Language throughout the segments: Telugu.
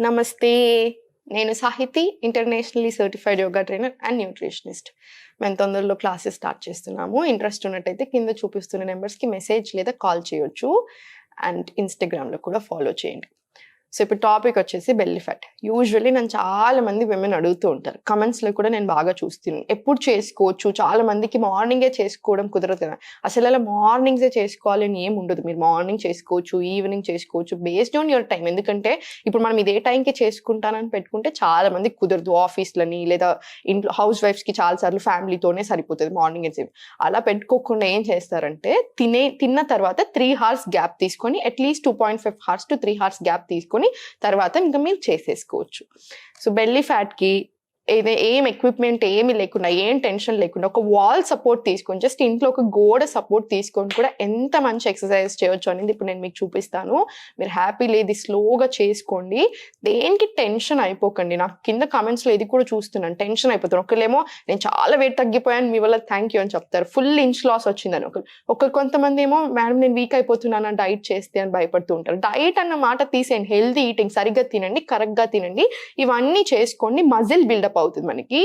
నమస్తే. నేను Sahiti internationally certified yoga trainer and nutritionist. మేము తొందరలో క్లాసెస్ స్టార్ట్ చేస్తున్నాము. ఇంట్రెస్ట్ ఉన్నట్టయితే కింద చూపిస్తున్న నెంబర్స్కి మెసేజ్ లేదా కాల్ చేయొచ్చు. అండ్ ఇన్స్టాగ్రామ్లో కూడా ఫాలో చేయండి. సో ఇప్పుడు టాపిక్ వచ్చేసి బెల్లీ ఫ్యాట్ యూజువల్లీ నన్ను చాలా మంది విమెన్ అడుగుతూ ఉంటారు. కమెంట్స్లో కూడా నేను బాగా చూస్తున్నాను. ఎప్పుడు చేసుకోవచ్చు? చాలా మందికి మార్నింగే చేసుకోవడం కుదరదు కదా. అసలు అలా మార్నింగ్సే చేసుకోవాలి అని ఏం ఉండదు. మీరు మార్నింగ్ చేసుకోవచ్చు ఈవినింగ్ చేసుకోవచ్చు బేస్డ్ ఆన్ యువర్ టైం ఎందుకంటే ఇప్పుడు మనం ఇదే టైంకి చేసుకుంటానని పెట్టుకుంటే చాలా మంది కుదరదు ఆఫీస్లని లేదా ఇంట్లో హౌస్ వైఫ్స్కి చాలా సార్లు ఫ్యామిలీతోనే సరిపోతుంది మార్నింగ్ అండ్ అలా పెట్టుకోకుండా ఏం చేస్తారంటే తినే తిన్న తర్వాత త్రీ హార్స్ గ్యాప్ తీసుకొని at least two point five hours to three hours gap తీసుకొని తర్వాత ఇంకా మీరు చేసేసుకోవచ్చు. సో బెల్లీ ఫ్యాట్కి ఏదే ఏం ఎక్విప్మెంట్ ఏమి లేకుండా ఏం టెన్షన్ లేకుండా ఒక వాల్ సపోర్ట్ తీసుకొని జస్ట్ ఇంట్లో ఒక గోడ సపోర్ట్ తీసుకొని కూడా ఎంత మంచి ఎక్సర్సైజ్ చేయొచ్చు అనేది ఇప్పుడు నేను మీకు చూపిస్తాను. మీరు హ్యాపీ లేదు స్లోగా చేసుకోండి. దేనికి టెన్షన్ అయిపోకండి. నాకు కింద కామెంట్స్లో ఇది కూడా చూస్తున్నాను. టెన్షన్ అయిపోతాను ఒకళ్ళేమో నేను చాలా వెయిట్ తగ్గిపోయాను మీ వల్ల థ్యాంక్ యూ అని చెప్తారు. ఫుల్ ఇంచ్ లాస్ వచ్చిందని. ఒకరు ఒక కొంతమంది ఏమో మేడం నేను వీక్ అయిపోతున్నాను డైట్ చేస్తే అని భయపడుతూ ఉంటారు. డైట్ అన్న మాట తీసేయండి. హెల్దీ ఈటింగ్ సరిగ్గా తినండి కరెక్ట్గా తినండి. ఇవన్నీ చేసుకోండి. మజిల్ బిల్డప్ అవుతుంది మనకి.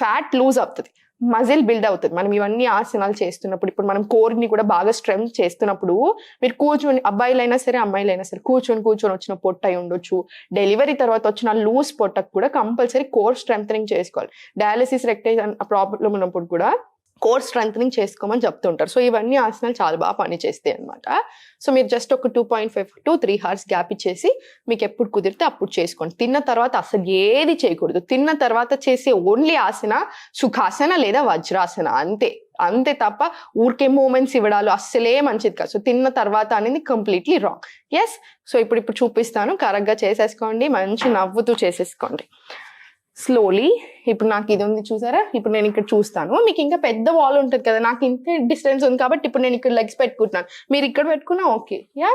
ఫ్యాట్ లూజ్ అవుతుంది. మజిల్ బిల్డ్ అవుతుంది. మనం ఇవన్నీ ఆసనాలు చేస్తున్నప్పుడు ఇప్పుడు మనం కోర్ని కూడా బాగా స్ట్రెంగ్ చేస్తున్నప్పుడు మీరు కూర్చొని అబ్బాయిలైనా సరే అమ్మాయిలైనా సరే కూర్చొని కూర్చొని వచ్చిన పొట్ట అయి ఉండొచ్చు. డెలివరీ తర్వాత వచ్చిన లూజ్ పొట్టకు కూడా కంపల్సరీ కోర్ స్ట్రెంగ్ చేసుకోవాలి. డయాలసిస్ రెక్టైజ్ ప్రాబ్లం ఉన్నప్పుడు కూడా కోర్ స్ట్రెంగ్ చేసుకోమని చెప్తుంటారు. సో ఇవన్నీ ఆసనాలు చాలా బాగా పనిచేస్తాయి అనమాట సో మీరు జస్ట్ ఒక two point five to three hours gap ఇచ్చేసి మీకు ఎప్పుడు కుదిరితే అప్పుడు చేసుకోండి. తిన్న తర్వాత అసలు ఏది చేయకూడదు. తిన్న తర్వాత చేసే ఓన్లీ ఆసన సుఖాసన లేదా వజ్రాసన. అంతే. అంతే తప్ప ఊరికే మూమెంట్స్ ఇవ్వడాలు అస్సలే మంచిది కాదు. సో తిన్న తర్వాత అనేది కంప్లీట్లీ రాంగ్. ఎస్ సో ఇప్పుడు ఇప్పుడు చూపిస్తాను. కరెక్ట్గా చేసేసుకోండి. మంచి నవ్వుతూ చేసేసుకోండి. స్లోలీ ఇప్పుడు నాకు ఇది ఉంది చూసారా? ఇప్పుడు నేను ఇక్కడ చూస్తాను. మీకు ఇంకా పెద్ద వాల్ ఉంటుంది కదా నాకు ఇంత డిస్టెన్స్ ఉంది కాబట్టి ఇప్పుడు నేను ఇక్కడ లెగ్స్ పెట్టుకుంటున్నాను. మీరు ఇక్కడ పెట్టుకున్నా ఓకే యా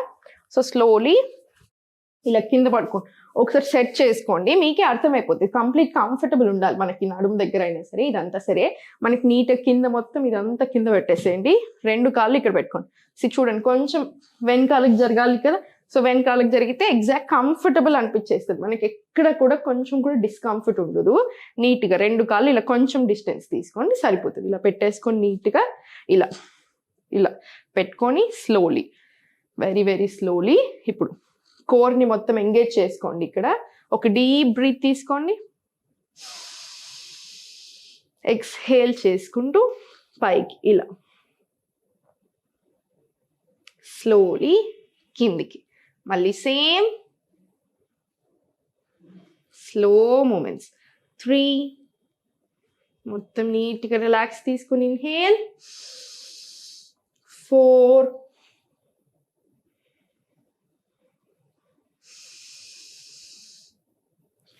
సో స్లోలీ ఇలా కింద పడుకోండి ఒకసారి సెట్ చేసుకోండి. మీకే అర్థమైపోతుంది కంప్లీట్ కంఫర్టబుల్ ఉండాలి మనకి నడుము దగ్గర అయినా సరే ఇదంతా సరే. మనకి నీట్ కింద మొత్తం ఇదంతా కింద పెట్టేసేయండి. రెండు కాళ్ళు ఇక్కడ పెట్టుకోండి. సి చూడండి కొంచెం వెనకాలకి జరగాలి కదా సో వెనకాలకి జరిగితే ఎగ్జాక్ట్ కంఫర్టబుల్ అనిపించేస్తుంది. మనకి ఎక్కడ కూడా కొంచెం కూడా డిస్కంఫర్ట్ ఉండదు. నీట్గా రెండు కాళ్ళు ఇలా కొంచెం డిస్టెన్స్ తీసుకోండి సరిపోతుంది. ఇలా పెట్టేసుకొని నీట్గా ఇలా ఇలా పెట్టుకొని స్లోలీ వెరీ వెరీ స్లోలీ ఇప్పుడు కోర్ని మొత్తం ఎంగేజ్ చేసుకోండి ఇక్కడ. ఒక డీప్ బ్రీత్ తీసుకోండి. ఎక్స్హేల్ చేసుకుంటూ పైకి ఇలా. స్లోలీ కిందికి. మళ్ళీ సేమ్ స్లో మూమెంట్స్. త్రీ. మొత్తం నీట్గా రిలాక్స్ తీసుకుని ఇన్హేల్. ఫోర్.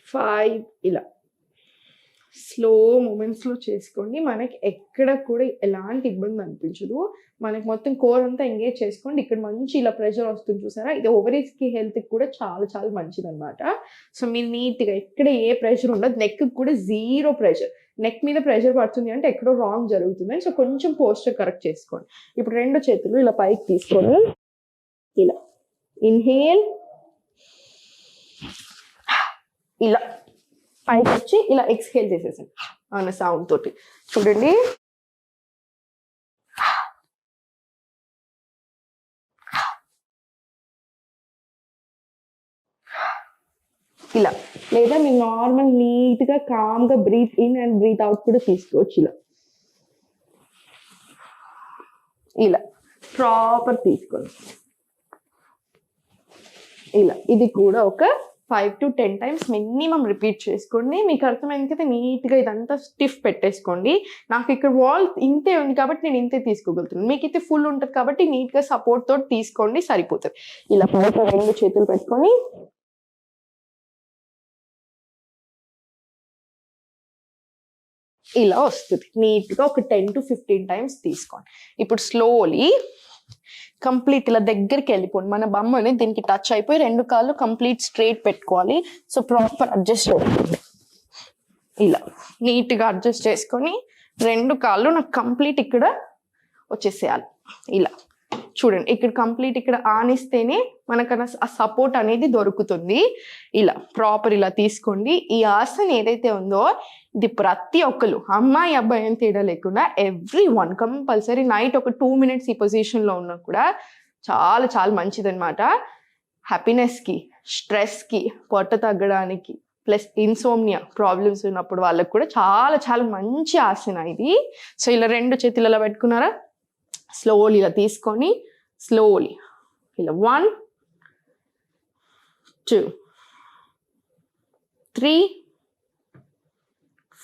ఫైవ్. ఇలా. స్లో మూమెంట్స్లో చేసుకోండి. మనకి ఎక్కడ కూడా ఎలాంటి ఇబ్బంది అనిపించదు. మనకి మొత్తం కోర్ అంతా ఎంగేజ్ చేసుకోండి. ఇక్కడ మంచి ఇలా ప్రెషర్ వస్తుంది చూసారా? ఇది ఓవరీస్కి హెల్త్కి కూడా చాలా చాలా మంచిది అనమాట సో మీరు నీట్గా ఎక్కడ ఏ ప్రెషర్ ఉండదు. నెక్ కూడా జీరో ప్రెషర్ నెక్ మీద ప్రెషర్ పడుతుంది అంటే ఎక్కడో రాంగ్ జరుగుతుంది సో కొంచెం పోస్టర్ కరెక్ట్ చేసుకోండి. ఇప్పుడు రెండు చేతులు ఇలా పైకి తీసుకొని ఇలా. ఇన్హేల్ ఇలా. పైకి వచ్చి ఇలా ఎక్స్హేల్ చేసేసాను అన్న సౌండ్ తోటి. చూడండి. ఇలా. లేదా మీరు నార్మల్ నీట్గా కామ్గా breathe in and breathe out కూడా తీసుకోవచ్చు ఇలా. ఇలా. ప్రాపర్ తీసుకోండి. ఇలా. ఇది కూడా ఒక five to ten times minimum repeat చేసుకోండి. మీకు అర్థమైంది కదా నీట్గా ఇదంతా స్టిఫ్ పెట్టేసుకోండి. నాకు ఇక్కడ వాల్ ఇంతే ఉంది కాబట్టి నేను ఇంతే తీసుకోగలుగుతున్నాను. మీకు అయితే ఫుల్ ఉంటుంది కాబట్టి నీట్గా సపోర్ట్ తోటి తీసుకోండి సరిపోతుంది. ఇలా పైకి రెండు చేతులు పెట్టుకొని ఇలా వస్తుంది. నీట్గా ఒక టెన్ టు ఫిఫ్టీన్ టైమ్స్ తీసుకోండి. ఇప్పుడు స్లోలీ కంప్లీట్ ఇలా దగ్గరికి వెళ్ళిపోండి. మన బొమ్మని దీనికి టచ్ అయిపోయి రెండు కాళ్ళు కంప్లీట్ స్ట్రైట్ పెట్టుకోవాలి. సో ప్రాపర్ అడ్జస్ట్ అవుతుంది ఇలా నీట్గా అడ్జస్ట్ చేసుకొని రెండు కాళ్ళు నాకు కంప్లీట్ ఇక్కడ వచ్చేసేయాలి. ఇలా. చూడండి ఇక్కడ కంప్లీట్ ఇక్కడ ఆనిస్తేనే మనకు ఆ సపోర్ట్ అనేది దొరుకుతుంది. ఇలా ప్రాపర్ ఇలా తీసుకోండి. ఈ ఆసన్ ఏదైతే ఉందో ఇది ప్రతి ఒక్కరు అమ్మాయి అబ్బాయి అని తేడా లేకుండా ఎవ్రీ వన్ కంపల్సరీ నైట్ ఒక టూ మినిట్స్ ఈ పొజిషన్లో ఉన్నా కూడా చాలా చాలా మంచిదన్నమాట. హ్యాపీనెస్కి స్ట్రెస్కి పొట్ట తగ్గడానికి ప్లస్ ఇన్సోమ్నియా ప్రాబ్లమ్స్ ఉన్నప్పుడు వాళ్ళకు కూడా చాలా చాలా మంచి ఆసన ఇది. సో ఇలా రెండు చేతులలో పెట్టుకున్నారా? స్లోలీ ఇలా తీసుకొని స్లోలీ ఇలా వన్ టూ త్రీ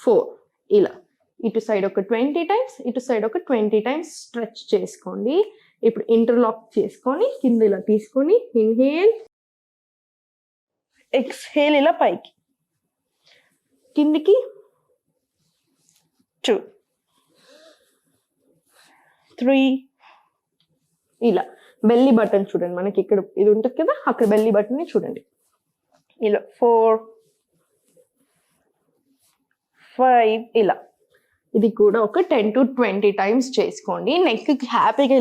ఫోర్ ఇలా. ఇటు సైడ్ ఒక ట్వంటీ టైమ్స్ ఇటు సైడ్ ఒక ట్వంటీ టైమ్స్ స్ట్రెచ్ చేసుకోండి. ఇప్పుడు ఇంటర్లాక్ చేసుకొని కింద ఇలా తీసుకొని ఇన్హేల్ ఎక్స్హేల్ ఇలా పైకి. కిందికి టూ త్రీ ఇలా. బెల్లి బటన్ చూడండి మనకి ఇక్కడ ఇది ఉంటుంది కదా అక్కడ బెల్లి బటన్ని చూడండి. ఇలా ఫోర్ ఫైవ్ ఇలా. ఇది కూడా ఒక టెన్ టు ట్వంటీ టైమ్స్ చేసుకోండి. నెక్కి హ్యాపీగా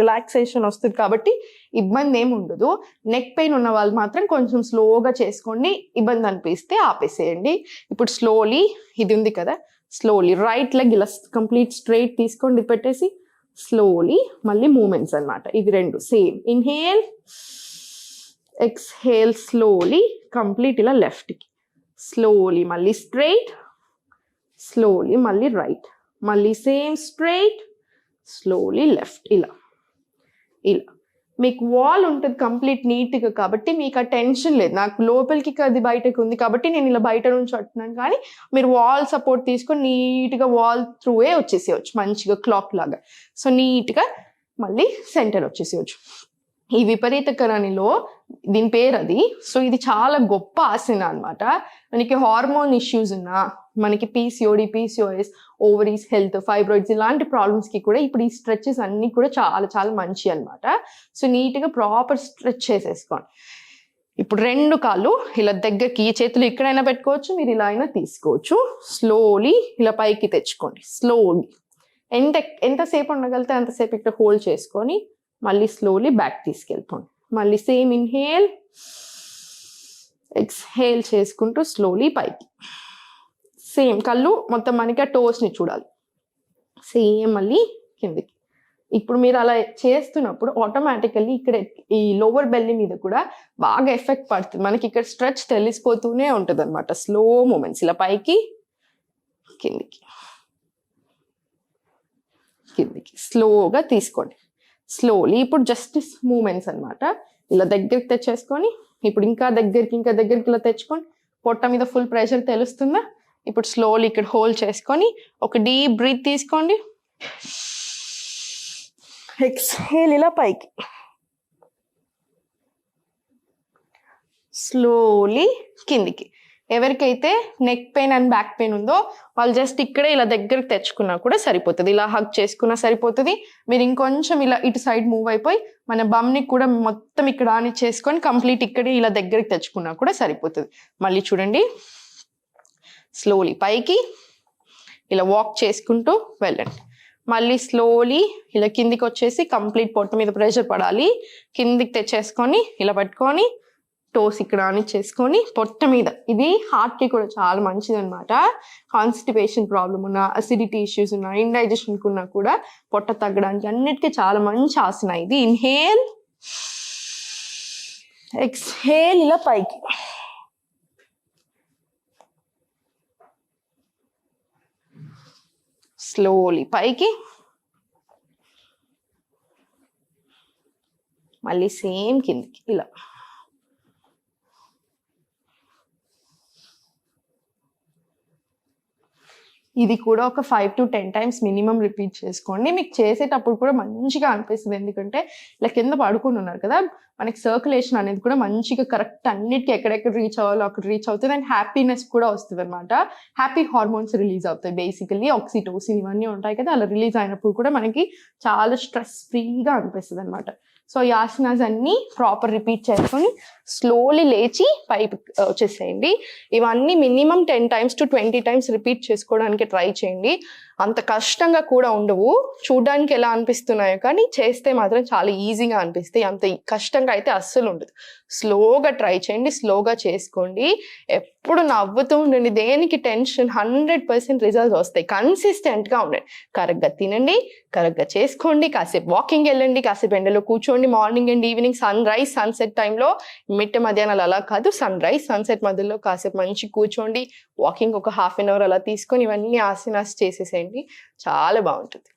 రిలాక్సేషన్ వస్తుంది కాబట్టి ఇబ్బంది ఏమి ఉండదు. నెక్ పెయిన్ ఉన్న వాళ్ళు మాత్రం కొంచెం స్లోగా చేసుకోండి. ఇబ్బంది అనిపిస్తే ఆపేసేయండి. ఇప్పుడు స్లోలీ ఇది ఉంది కదా స్లోలీ రైట్ లెగ్ ఇలా కంప్లీట్ స్ట్రైట్ తీసుకోండి పెట్టేసి. స్లోలీ మళ్ళీ మూమెంట్స్ అన్నమాట. ఇది రెండు same inhale exhale slowly complete ఇలా లెఫ్ట్కి స్లోలీ మళ్ళీ స్ట్రైట్ స్లోలీ మళ్ళీ రైట్ మళ్ళీ సేమ్ స్ట్రైట్ స్లోలీ లెఫ్ట్ ఇలా. ఇలా. మీకు వాల్ ఉంటుంది కంప్లీట్ నీట్గా కాబట్టి మీకు ఆ టెన్షన్ లేదు. నాకు లోపలికి అది బయటకు ఉంది కాబట్టి నేను ఇలా బయట నుంచి అంటున్నాను కానీ మీరు వాల్ సపోర్ట్ తీసుకొని నీట్గా వాల్ త్రూవే వచ్చేసేయచ్చు. మంచిగా క్లాక్ లాగా. సో నీట్గా మళ్ళీ సెంటర్ వచ్చేసేయచ్చు. ఈ విపరీతకరణిలో దీని పేరు అది. సో ఇది చాలా గొప్ప ఆసన అన్నమాట. మనకి హార్మోన్ ఇష్యూస్ ఉన్నా మనకి PCOD PCOS ovaries health fibroids ఇలాంటి ప్రాబ్లమ్స్కి కూడా ఇప్పుడు ఈ స్ట్రెచెస్ అన్నీ కూడా చాలా చాలా మంచి అన్నమాట. సో నీట్గా ప్రాపర్ స్ట్రెచ్ చేసేసుకోండి. ఇప్పుడు రెండు కాళ్ళు ఇలా దగ్గరికి ఈ చేతులు ఎక్కడైనా పెట్టుకోవచ్చు మీరు ఇలా అయినా తీసుకోవచ్చు. స్లోలీ ఇలా పైకి తెచ్చుకోండి. స్లోలీ ఎంత ఎంతసేపు ఉండగలితే అంతసేపు ఇక్కడ హోల్డ్ చేసుకొని మళ్ళీ స్లోలీ బ్యాక్ తీసుకెళ్ళిపోండి. మళ్ళీ సేమ్ ఇన్హేల్ ఎక్స్హేల్ చేసుకుంటూ స్లోలీ పైకి. సేమ్ కళ్ళు మొత్తం మనకి ఆ టోస్ని చూడాలి. సేమ్ మళ్ళీ కిందికి. ఇప్పుడు మీరు అలా చేస్తున్నప్పుడు ఆటోమేటికల్లీ ఇక్కడ ఈ లోవర్ బెల్లి మీద కూడా బాగా ఎఫెక్ట్ పడుతుంది. మనకి ఇక్కడ స్ట్రెచ్ తెలిసిపోతూనే ఉంటుంది అనమాట స్లో మూమెంట్స్ ఇలా పైకి కిందికి. కిందికి. స్లోగా తీసుకోండి. స్లోలీ ఇప్పుడు జస్ట్ మూమెంట్స్ అనమాట ఇలా దగ్గరికి తెచ్చేసుకొని ఇప్పుడు ఇంకా దగ్గరికి ఇంకా దగ్గరికి ఇలా తెచ్చుకొని పొట్ట మీద ఫుల్ ప్రెషర్ తెలుస్తుందా? ఇప్పుడు స్లోలీ ఇక్కడ హోల్డ్ చేసుకొని ఒక డీప్ బ్రీత్ తీసుకోండి. ఎక్స్హేల్ ఇలా పైకి. స్లోలీ కిందికి. ఎవరికైతే neck pain and back pain ఉందో వాళ్ళు జస్ట్ ఇక్కడే ఇలా దగ్గరికి తెచ్చుకున్నా కూడా సరిపోతుంది. ఇలా హగ్ చేసుకున్నా సరిపోతుంది. మీరు ఇంకొంచెం ఇలా ఇటు సైడ్ మూవ్ అయిపోయి మన బమ్ని కూడా మొత్తం ఇక్కడ ఆని చేసుకొని కంప్లీట్ ఇక్కడే ఇలా దగ్గరికి తెచ్చుకున్నా కూడా సరిపోతుంది. మళ్ళీ చూడండి. స్లోలీ పైకి ఇలా వాక్ చేసుకుంటూ వెళ్ళండి. మళ్ళీ స్లోలీ ఇలా కిందికి వచ్చేసి కంప్లీట్ పొట్ట మీద ప్రెషర్ పడాలి. కిందికి తెచ్చేసుకొని ఇలా పట్టుకొని టోస్ ఇక్కడ అని చేసుకొని పొట్ట మీద. ఇది హార్ట్కి కూడా చాలా మంచిది అనమాట కాన్స్టిపేషన్ ప్రాబ్లం ఉన్నా అసిడిటీ ఇష్యూస్ ఉన్న ఇండైజెషన్కి ఉన్నా కూడా పొట్ట తగ్గడానికి అన్నిటికీ చాలా మంచి ఆసన ఇది. ఇన్హేల్ ఎక్స్హేల్ ఇలా పైకి. స్లోలీ పైకి. మళ్ళీ సేమ్ కిందికి. ఇలా. ఇది కూడా ఒక five to ten times minimum repeat చేసుకోండి. మీకు చేసేటప్పుడు కూడా మంచిగా అనిపిస్తుంది. ఎందుకంటే ఇలా కింద పడుకుని ఉన్నారు కదా మనకి సర్క్యులేషన్ అనేది కూడా మంచిగా కరెక్ట్ అన్నిటికీ ఎక్కడెక్కడ రీచ్ అవ్వాలో అక్కడ రీచ్ అవుతుంది. అండ్ హ్యాపీనెస్ కూడా వస్తుంది అనమాట హ్యాపీ హార్మోన్స్ రిలీజ్ అవుతాయి బేసికల్లీ ఆక్సిటోసిన్ ఇవన్నీ ఉంటాయి కదా అలా రిలీజ్ అయినప్పుడు కూడా మనకి చాలా స్ట్రెస్ ఫ్రీగా అనిపిస్తుంది అనమాట సో ఈ ఆసనాస్ అన్ని ప్రాపర్ రిపీట్ చేసుకొని స్లోలీ లేచి పైకి వచ్చేసేయండి. ఇవన్నీ minimum ten times to twenty times repeat చేసుకోవడానికి ట్రై చేయండి. అంత కష్టంగా కూడా ఉండవు. చూడడానికి ఎలా అనిపిస్తున్నాయో కానీ చేస్తే మాత్రం చాలా ఈజీగా అనిపిస్తాయి. అంత కష్టంగా అయితే అస్సలు ఉండదు. స్లోగా ట్రై చేయండి స్లోగా చేసుకోండి. ఎప్పుడు నవ్వుతూ ఉండండి. దేనికి టెన్షన్ హండ్రెడ్ పర్సెంట్ రిజల్ట్స్ వస్తాయి. కన్సిస్టెంట్గా ఉండండి. కరెక్ట్గా తినండి. కరెక్ట్గా చేసుకోండి. కాసేపు వాకింగ్ వెళ్ళండి కాసేపు ఎండలో కూర్చోండి. Morning and evening sunrise sunset టైంలో మిట్ట మధ్యాహ్నాలు అలా కాదు. సన్ రైజ్ సన్సెట్ మధ్యలో కాసేపు మంచి కూర్చోండి. వాకింగ్ ఒక హాఫ్ అన్ అవర్ అలా తీసుకొని ఇవన్నీ ఆసనాస్ చేసేసేయండి. చాలా బాగుంటుంది.